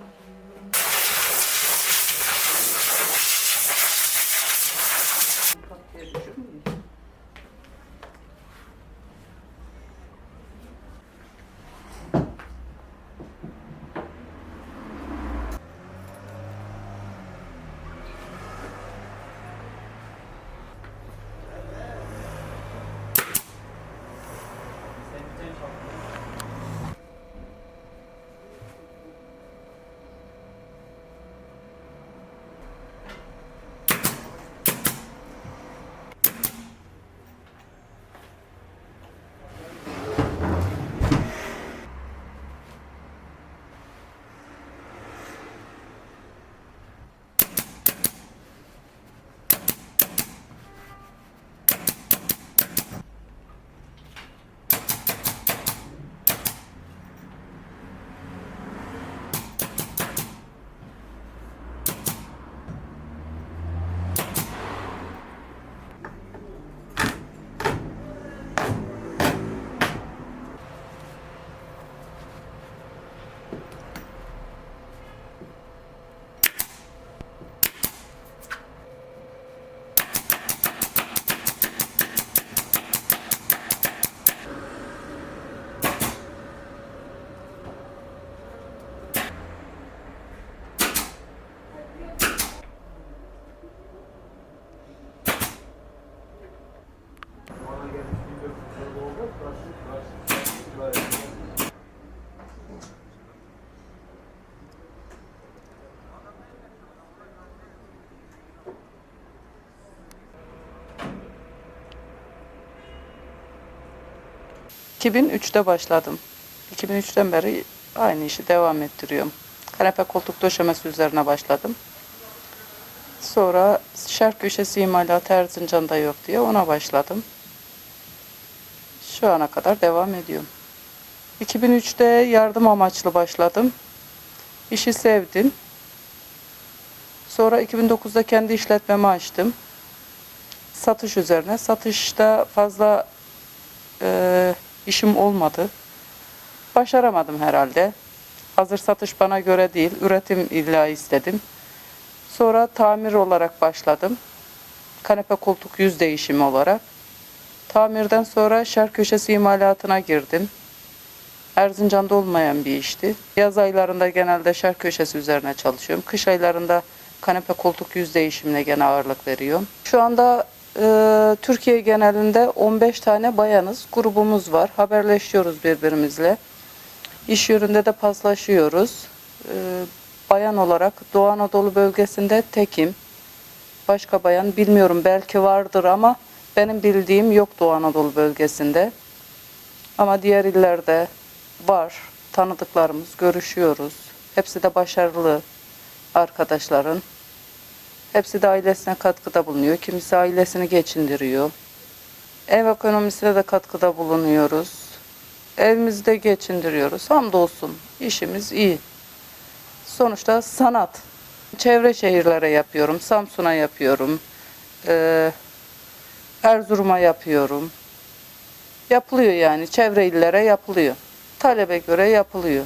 Mm-hmm. 2003'te başladım. 2003'ten beri aynı işi devam ettiriyorum. Kanepe koltuk döşemesi üzerine başladım. Sonra şark köşesi imalatı Erzincan'da yok diye ona başladım. Şu ana kadar devam ediyorum. 2003'te yardım amaçlı başladım. İşi sevdim. Sonra 2009'da kendi işletmemi açtım. Satış üzerine. Satışta fazla e, işim olmadı. Başaramadım herhalde. Hazır satış bana göre değil. Üretim illa istedim. Sonra tamir olarak başladım. Kanepe koltuk yüz değişimi olarak. Tamirden sonra şer köşesi imalatına girdim. Erzincan'da olmayan bir işti. Yaz aylarında genelde şer köşesi üzerine çalışıyorum. Kış aylarında kanepe koltuk yüz değişimine gene ağırlık veriyorum. Şu anda e, Türkiye genelinde 15 tane bayanız. Grubumuz var. Haberleşiyoruz birbirimizle. İş yönünde de paslaşıyoruz. E, bayan olarak Doğu Anadolu bölgesinde tekim. Başka bayan bilmiyorum belki vardır ama benim bildiğim yok Doğu Anadolu bölgesinde. Ama diğer illerde var. Tanıdıklarımız, görüşüyoruz. Hepsi de başarılı arkadaşların. Hepsi de ailesine katkıda bulunuyor. Kimisi ailesini geçindiriyor. Ev ekonomisine de katkıda bulunuyoruz. Evimizde geçindiriyoruz. Hamdolsun işimiz iyi. Sonuçta sanat. Çevre şehirlere yapıyorum. Samsun'a yapıyorum. Ee, Erzurum'a yapıyorum. Yapılıyor yani. Çevre illere yapılıyor. Talebe göre yapılıyor.